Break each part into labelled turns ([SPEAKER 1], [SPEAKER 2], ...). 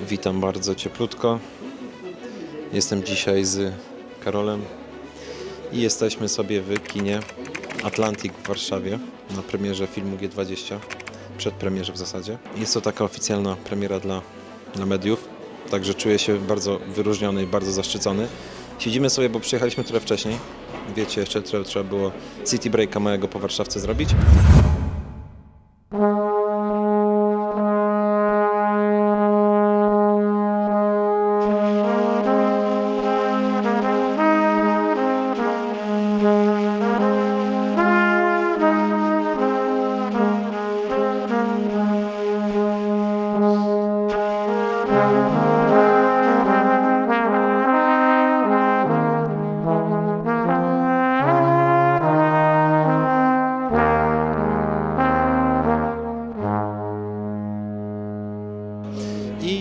[SPEAKER 1] Witam bardzo cieplutko. Jestem dzisiaj z Karolem i jesteśmy sobie w kinie Atlantic w Warszawie na premierze filmu G20, przed premierze w zasadzie. Jest to taka oficjalna premiera dla, dla mediów, także czuję się bardzo wyróżniony i bardzo zaszczycony. Siedzimy sobie, bo przyjechaliśmy trochę wcześniej. Wiecie, jeszcze trzeba, trzeba było city breaka małego po Warszawce zrobić.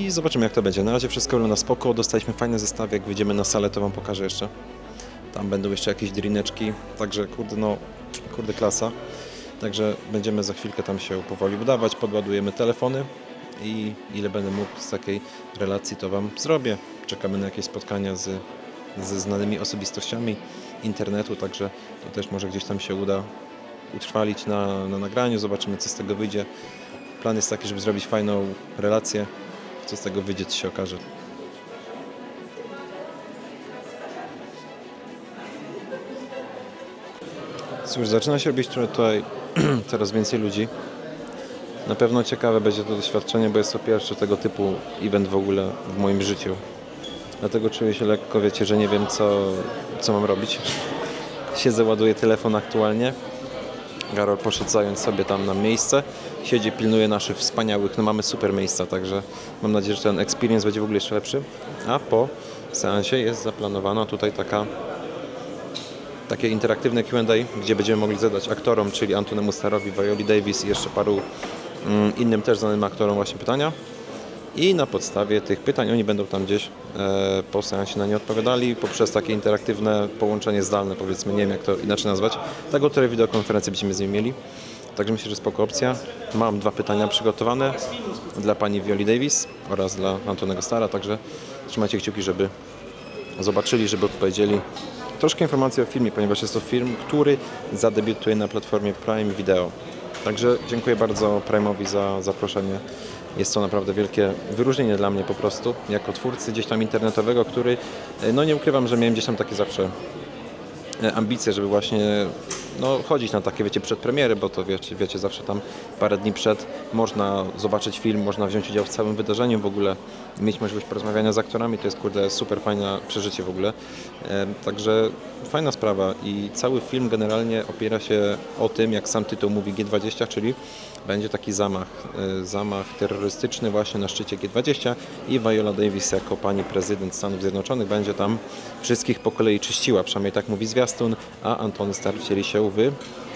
[SPEAKER 1] I zobaczymy jak to będzie. Na razie wszystko wygląda spoko, dostaliśmy fajny zestaw, jak wyjdziemy na salę to Wam pokażę jeszcze. Tam będą jeszcze jakieś drineczki, także kurde no, kurde klasa. Także będziemy za chwilkę tam się powoli udawać, podładujemy telefony i ile będę mógł z takiej relacji to Wam zrobię. Czekamy na jakieś spotkania z, ze znanymi osobistościami internetu, także to też może gdzieś tam się uda utrwalić na, na nagraniu, zobaczymy co z tego wyjdzie. Plan jest taki, żeby zrobić fajną relację. Co z tego wyjdzie, się okaże. Cóż, zaczyna się robić tutaj coraz więcej ludzi. Na pewno ciekawe będzie to doświadczenie, bo jest to pierwszy tego typu event w ogóle w moim życiu. Dlatego czuję się lekko, wiecie, że nie wiem co, co mam robić. Siedzę, ładuję telefon aktualnie. Garol poszedł zająć sobie tam na miejsce. Siedzi, pilnuje naszych wspaniałych, no mamy super miejsca, także mam nadzieję, że ten experience będzie w ogóle jeszcze lepszy. A po seansie jest zaplanowana tutaj taka takie interaktywne Q&A, gdzie będziemy mogli zadać aktorom, czyli Antonemu Starowi, Violi Davis i jeszcze paru mm, innym też znanym aktorom właśnie pytania. I na podstawie tych pytań oni będą tam gdzieś e, po seansie na nie odpowiadali poprzez takie interaktywne połączenie zdalne, powiedzmy, nie wiem jak to inaczej nazwać. Tak oto wideokonferencję będziemy z nimi mieli. Także myślę, że spoko opcja. Mam dwa pytania przygotowane dla pani Violi Davis oraz dla Antonego Stara, także trzymajcie kciuki, żeby zobaczyli, żeby odpowiedzieli. Troszkę informacji o filmie, ponieważ jest to film, który zadebiutuje na platformie Prime Video. Także dziękuję bardzo Prime'owi za zaproszenie. Jest to naprawdę wielkie wyróżnienie dla mnie po prostu, jako twórcy gdzieś tam internetowego, który, e, no nie ukrywam, że miałem gdzieś tam takie zawsze ambicje, żeby właśnie no, chodzić na takie, wiecie, przedpremiery, bo to wiecie, wiecie, zawsze tam parę dni przed można zobaczyć film, można wziąć udział w całym wydarzeniu w ogóle, mieć możliwość porozmawiania z aktorami, to jest kurde super fajne przeżycie w ogóle. E, także fajna sprawa i cały film generalnie opiera się o tym, jak sam tytuł mówi G20, czyli będzie taki zamach, e, zamach terrorystyczny właśnie na szczycie G20 i Viola Davis jako pani prezydent Stanów Zjednoczonych będzie tam wszystkich po kolei czyściła, przynajmniej tak mówi zwiastun, a Antony Starr wcieli się w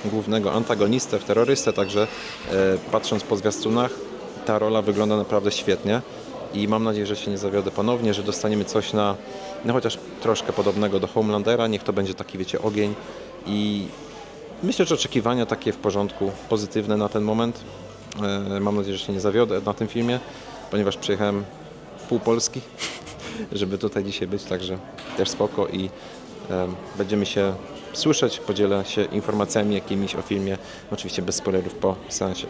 [SPEAKER 1] głównego antagonistę, w terrorystę, także e, patrząc po zwiastunach ta rola wygląda naprawdę świetnie i mam nadzieję, że się nie zawiodę ponownie, że dostaniemy coś na, no chociaż troszkę podobnego do Homelandera, niech to będzie taki, wiecie, ogień i myślę, że oczekiwania takie w porządku, pozytywne na ten moment. E, Mam nadzieję, że się nie zawiodę na tym filmie, ponieważ przyjechałem pół Polski, żeby tutaj dzisiaj być, także też spoko i będziemy się słyszeć, podzielę się informacjami jakimiś o filmie, oczywiście bez spoilerów po seansie.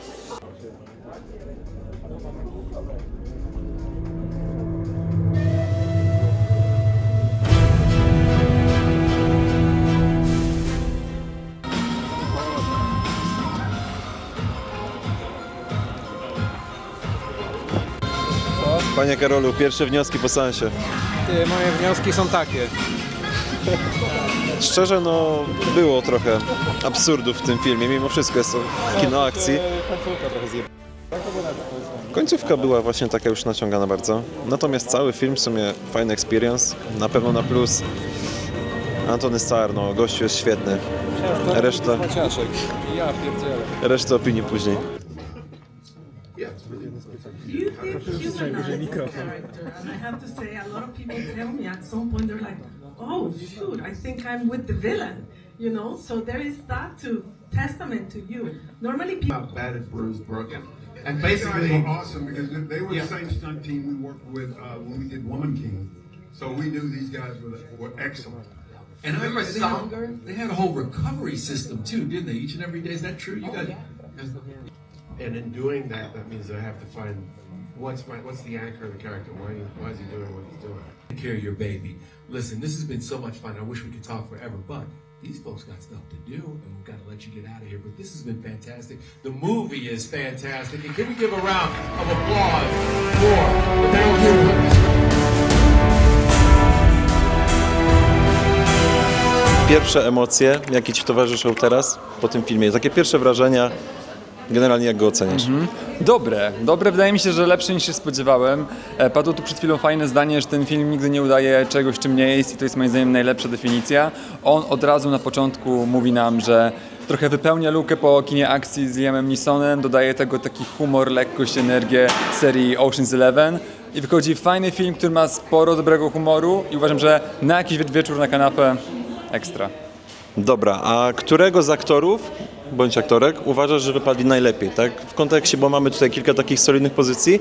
[SPEAKER 1] Panie Karolu, pierwsze wnioski po seansie.
[SPEAKER 2] Moje wnioski są takie.
[SPEAKER 1] Szczerze, no było trochę absurdów w tym filmie, mimo wszystko jest to kino akcji.
[SPEAKER 2] Końcówka
[SPEAKER 1] była właśnie taka już naciągana bardzo. Natomiast cały film w sumie fajny experience, na pewno na plus. Antony Starr, no gościu jest świetny. Reszta.
[SPEAKER 2] Ja pierdzielę.
[SPEAKER 1] reszta opinii później.
[SPEAKER 3] You think humanize the character, and I have to say, a lot of people tell me at some point they're like, "Oh, shoot, I think I'm with the villain," you know. So there is that to testament to you. Normally, people.
[SPEAKER 4] how bad is Bruce Brook? And
[SPEAKER 5] These guys
[SPEAKER 4] basically,
[SPEAKER 5] were awesome because they- they were
[SPEAKER 4] Yeah.
[SPEAKER 5] the same stunt team we worked with uh, when we did Woman King. So we knew these guys were, were excellent.
[SPEAKER 4] and I remember some, they had a whole recovery system too, didn't they? Each and every day. Is that true? You got.
[SPEAKER 6] And in doing that, that means I have to find what's my what's the anchor of the character. Why why is he doing what he's doing?
[SPEAKER 4] Take care of your baby. Listen, this has been so much fun. I wish we could talk forever, but these folks got stuff to do, and we've got to let you get out of here. But this has been fantastic. The movie is fantastic, and can we give a round of applause for the?
[SPEAKER 1] Pierwsze emocje, jakie Ci towarzyszą teraz po tym filmie, takie pierwsze wrażenia, generalnie jak go oceniasz?
[SPEAKER 7] Dobre, dobre. Wydaje mi się, że lepsze niż się spodziewałem. E, Padło tu przed chwilą fajne zdanie, że ten film nigdy nie udaje czegoś, czym nie jest i to jest moim zdaniem najlepsza definicja. On od razu na początku mówi nam, że trochę wypełnia lukę po kinie akcji z Liamem Neesonem, dodaje tego taki humor, lekkość, energię serii Ocean's Eleven i wychodzi fajny film, który ma sporo dobrego humoru i uważam, że na jakiś wie- wieczór na kanapę ekstra.
[SPEAKER 1] Dobra, a którego z aktorów bądź aktorek uważasz, że wypadli najlepiej, tak? W kontekście, bo mamy tutaj kilka takich solidnych pozycji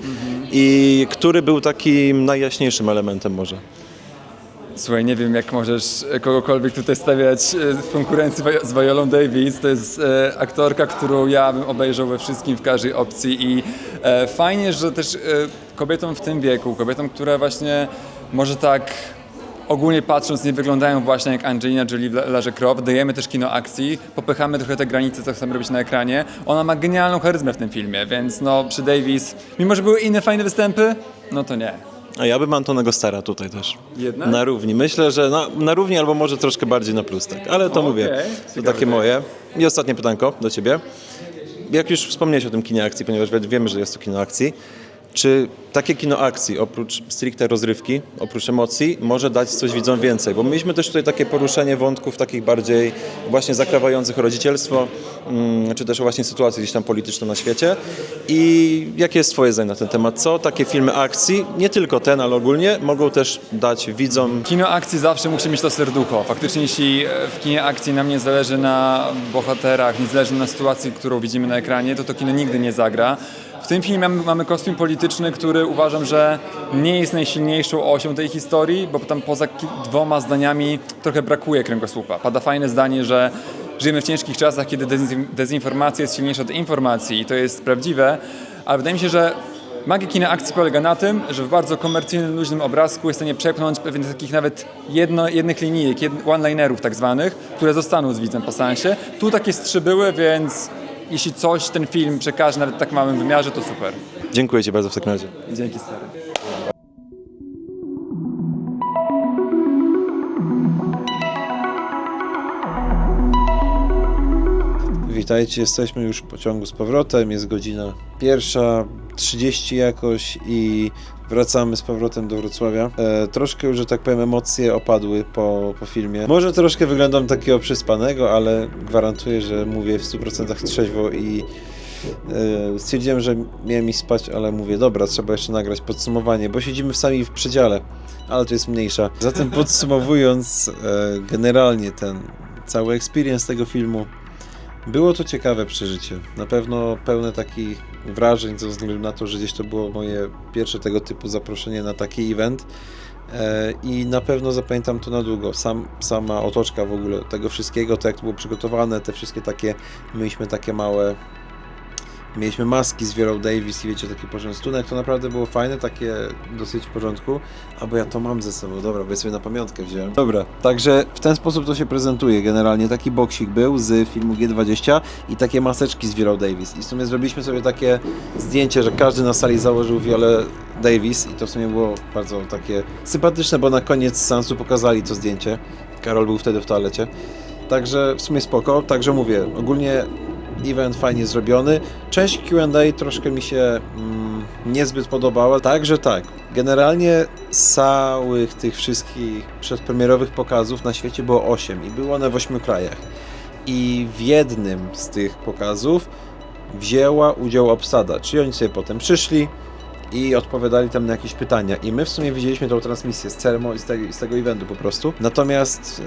[SPEAKER 1] i który był takim najjaśniejszym elementem może?
[SPEAKER 7] Słuchaj, nie wiem jak możesz kogokolwiek tutaj stawiać e, w konkurencji z Violą Davis. To jest e, aktorka, którą ja bym obejrzał we wszystkim, w każdej opcji i e, fajnie, że też kobietom w tym wieku, kobietom, które właśnie może tak ogólnie patrząc nie wyglądają właśnie jak Angelina Jolie w La- Larze Croft, dajemy też kino akcji, popychamy trochę te granice, co chcemy robić na ekranie. Ona ma genialną charyzmę w tym filmie, więc no przy Davis, mimo że były inne fajne występy, no to nie.
[SPEAKER 1] A ja bym Antonego Stara tutaj też.
[SPEAKER 7] Jednak?
[SPEAKER 1] Na równi. Myślę, że na, na równi albo może troszkę bardziej na plus, tak. Ale to
[SPEAKER 7] Okej,
[SPEAKER 1] mówię, to takie moje. I ostatnie pytanko do Ciebie. Jak już wspomniałeś o tym kinie akcji, ponieważ wi- wiemy, że jest to kino akcji, czy takie kino akcji, oprócz stricte rozrywki, oprócz emocji, może dać coś widzom więcej? Bo mieliśmy też tutaj takie poruszenie wątków takich bardziej właśnie zakrawających rodzicielstwo, mm, czy też właśnie sytuację gdzieś tam polityczną na świecie. I jakie jest Twoje zdanie na ten temat? Co takie filmy akcji, nie tylko ten, ale ogólnie, mogą też dać widzom
[SPEAKER 7] Kino akcji zawsze musi mieć to serducho. Faktycznie, jeśli e, w kinie akcji nam nie zależy na bohaterach, nie zależy na sytuacji, którą widzimy na ekranie, to to kino nigdy nie zagra. W tym filmie mamy, mamy kostium polityczny, który uważam, że nie jest najsilniejszą osią tej historii, bo tam poza dwoma zdaniami trochę brakuje kręgosłupa. Pada fajne zdanie, że żyjemy w ciężkich czasach, kiedy dezin- dezinformacja jest silniejsza od informacji i to jest prawdziwe, ale wydaje mi się, że Magia kina akcji polega na tym, że w bardzo komercyjnym, luźnym obrazku jest w stanie przepchnąć pewien takich nawet jedno, jednych linijek, one-linerów tak zwanych, które zostaną z widzem po seansie. Tu takie trzy były, więc jeśli coś ten film przekaże nawet w tak małym wymiarze, to super.
[SPEAKER 1] Dziękuję Ci bardzo w takim razie.
[SPEAKER 7] Dzięki stary.
[SPEAKER 1] Witajcie, jesteśmy już w pociągu z powrotem. Jest godzina pierwsza, 30 jakoś i wracamy z powrotem do Wrocławia. E, troszkę już, że tak powiem, emocje opadły po, po filmie. Może troszkę wyglądam takiego przyspanego, ale gwarantuję, że mówię w 100% trzeźwo i e, stwierdziłem, że miałem iść spać, ale mówię, dobra, trzeba jeszcze nagrać podsumowanie, bo siedzimy sami w przedziale, ale to jest mniejsza. Zatem podsumowując, e, generalnie ten cały experience tego filmu było to ciekawe przeżycie. Na pewno pełne takich wrażeń ze względu na to, że gdzieś to było moje pierwsze tego typu zaproszenie na taki event. E, I na pewno zapamiętam to na długo. Sam, sama otoczka w ogóle tego wszystkiego, to jak to było przygotowane, te wszystkie takie, mieliśmy takie małe, mieliśmy maski z Wielą Davis i wiecie, taki poczęstunek, to naprawdę było fajne, takie dosyć w porządku, a bo ja to mam ze sobą, dobra, bo ja sobie na pamiątkę wziąłem. Dobra, także w ten sposób to się prezentuje. Generalnie, taki boksik był z filmu G20 i takie maseczki z Wielą Davis. I w sumie zrobiliśmy sobie takie zdjęcie, że każdy na sali założył Wiolę Davis i to w sumie było bardzo takie sympatyczne, bo na koniec seansu pokazali to zdjęcie, Karol był wtedy w toalecie. Także w sumie spoko, także mówię, ogólnie event fajnie zrobiony. Część Q&A troszkę mi się mm, niezbyt podobała, także tak. Generalnie z całych tych wszystkich przedpremierowych pokazów na świecie było 8 i były one w 8 krajach. I w jednym z tych pokazów wzięła udział obsada, czyli oni sobie potem przyszli i odpowiadali tam na jakieś pytania. I my w sumie widzieliśmy tą transmisję z ceremonii, z tego, z tego eventu po prostu. Natomiast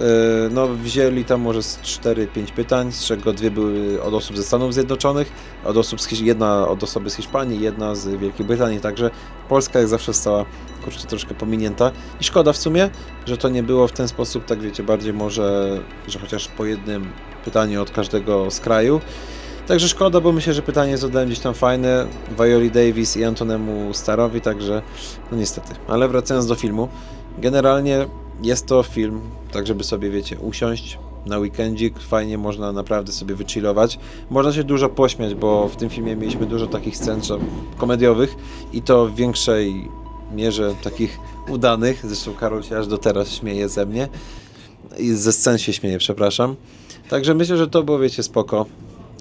[SPEAKER 1] e, no, wzięli tam może z 4-5 pytań, z czego dwie były od osób ze Stanów Zjednoczonych, od osób z, jedna od osoby z Hiszpanii, jedna z Wielkiej Brytanii, także Polska jak zawsze została kurczę troszkę pominięta. I szkoda w sumie, że to nie było w ten sposób, tak wiecie, bardziej może, że chociaż po jednym pytaniu od każdego z kraju. Także szkoda, bo myślę, że pytanie zadałem gdzieś tam fajne Violi Davis i Antonemu Starowi, także no niestety. Ale wracając do filmu, generalnie jest to film, tak żeby sobie, wiecie, usiąść na weekendzik, fajnie można naprawdę sobie wychillować. Można się dużo pośmiać, bo w tym filmie mieliśmy dużo takich scen komediowych i to w większej mierze takich udanych. Zresztą Karol się aż do teraz śmieje ze mnie. I ze scen się śmieje, przepraszam. Także myślę, że to było, wiecie, spoko.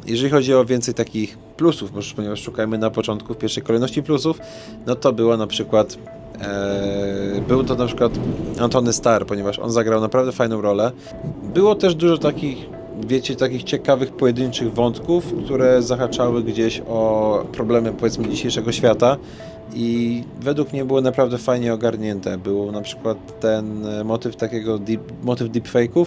[SPEAKER 1] Jeżeli chodzi o więcej takich plusów, ponieważ szukajmy na początku w pierwszej kolejności plusów, no to było na przykład e, był to na przykład Antony Starr, ponieważ on zagrał naprawdę fajną rolę. Było też dużo takich, wiecie, takich ciekawych pojedynczych wątków, które zahaczały gdzieś o problemy powiedzmy dzisiejszego świata i według mnie było naprawdę fajnie ogarnięte. Był na przykład ten e, motyw takiego deep, motyw deepfake'ów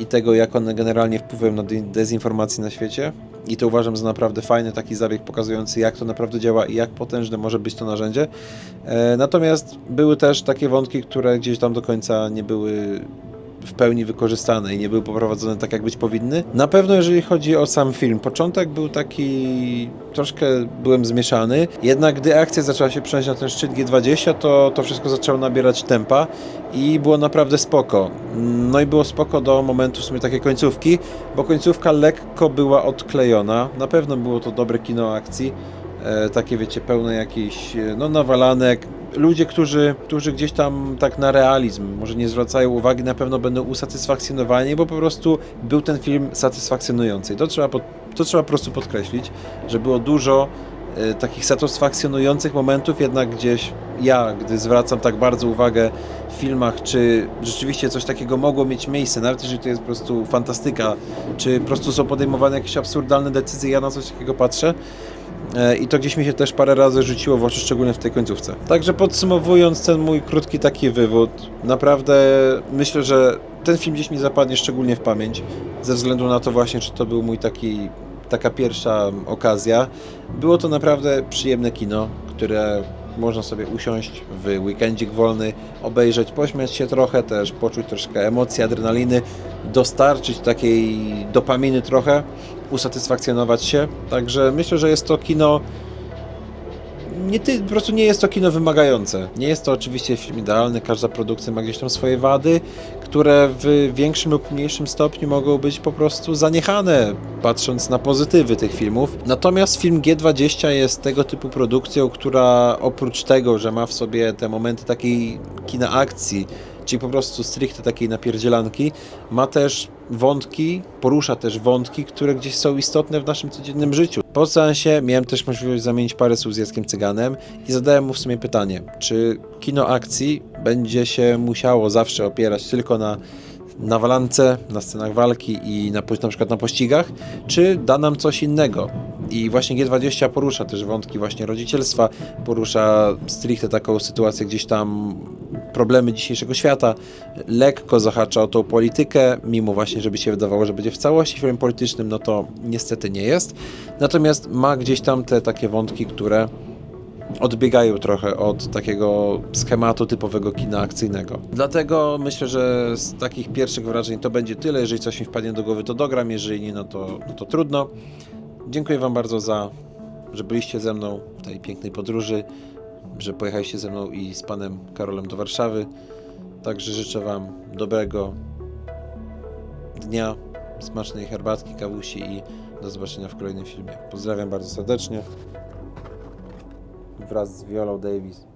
[SPEAKER 1] i tego, jak one generalnie wpływają na de- dezinformację na świecie. I to uważam za naprawdę fajny taki zabieg pokazujący, jak to naprawdę działa i jak potężne może być to narzędzie. E, natomiast były też takie wątki, które gdzieś tam do końca nie były w pełni wykorzystane i nie były poprowadzone tak, jak być powinny. Na pewno, jeżeli chodzi o sam film, początek był taki troszkę byłem zmieszany, jednak gdy akcja zaczęła się przenosić na ten szczyt G20, to to wszystko zaczęło nabierać tempa i było naprawdę spoko. No i było spoko do momentu w sumie takiej końcówki, bo końcówka lekko była odklejona. Na pewno było to dobre kino akcji. E, takie wiecie, pełne jakichś e, no, nawalanek. Ludzie, którzy, którzy gdzieś tam tak na realizm może nie zwracają uwagi, na pewno będą usatysfakcjonowani, bo po prostu był ten film satysfakcjonujący. To trzeba, to trzeba po prostu podkreślić, że było dużo takich satysfakcjonujących momentów, jednak gdzieś ja, gdy zwracam tak bardzo uwagę w filmach, czy rzeczywiście coś takiego mogło mieć miejsce, nawet jeżeli to jest po prostu fantastyka, czy po prostu są podejmowane jakieś absurdalne decyzje, ja na coś takiego patrzę, E, I to gdzieś mi się też parę razy rzuciło w oczy, szczególnie w tej końcówce. Także podsumowując ten mój krótki taki wywód, naprawdę myślę, że ten film gdzieś mi zapadnie szczególnie w pamięć, ze względu na to właśnie, czy to był mój taki, taka pierwsza okazja. Było to naprawdę przyjemne kino, które można sobie usiąść w weekendzik wolny, obejrzeć, pośmiać się trochę, też poczuć troszkę emocji, adrenaliny, dostarczyć takiej dopaminy trochę, usatysfakcjonować się. Także myślę, że jest to kino. Nie ty, po prostu nie jest to kino wymagające. Nie jest to oczywiście film idealny, każda produkcja ma gdzieś tam swoje wady, które w większym lub mniejszym stopniu mogą być po prostu zaniechane, patrząc na pozytywy tych filmów. Natomiast film G20 jest tego typu produkcją, która oprócz tego, że ma w sobie te momenty takiej kina akcji, czyli po prostu stricte takiej napierdzielanki, ma też wątki, porusza też wątki, które gdzieś są istotne w naszym codziennym życiu. Po seansie miałem też możliwość zamienić parę słów z Jackiem Cyganem i zadałem mu w sumie pytanie, czy kino akcji będzie się musiało zawsze opierać tylko na na walance, na scenach walki i na, na przykład na pościgach, czy da nam coś innego? I właśnie G20 porusza też wątki właśnie rodzicielstwa, porusza stricte taką sytuację gdzieś tam problemy dzisiejszego świata, lekko zahacza o tą politykę, mimo właśnie, żeby się wydawało, że będzie w całości filmem politycznym, no to niestety nie jest. Natomiast ma gdzieś tam te takie wątki, które odbiegają trochę od takiego schematu typowego kina akcyjnego. Dlatego myślę, że z takich pierwszych wrażeń to będzie tyle. Jeżeli coś mi wpadnie do głowy, to dogram, jeżeli nie, no to, no to trudno. Dziękuję Wam bardzo za, że byliście ze mną w tej pięknej podróży, że pojechaliście ze mną i z Panem Karolem do Warszawy. Także życzę Wam dobrego dnia, smacznej herbatki, kawusi i do zobaczenia w kolejnym filmie. Pozdrawiam bardzo serdecznie wraz z Violą Davis.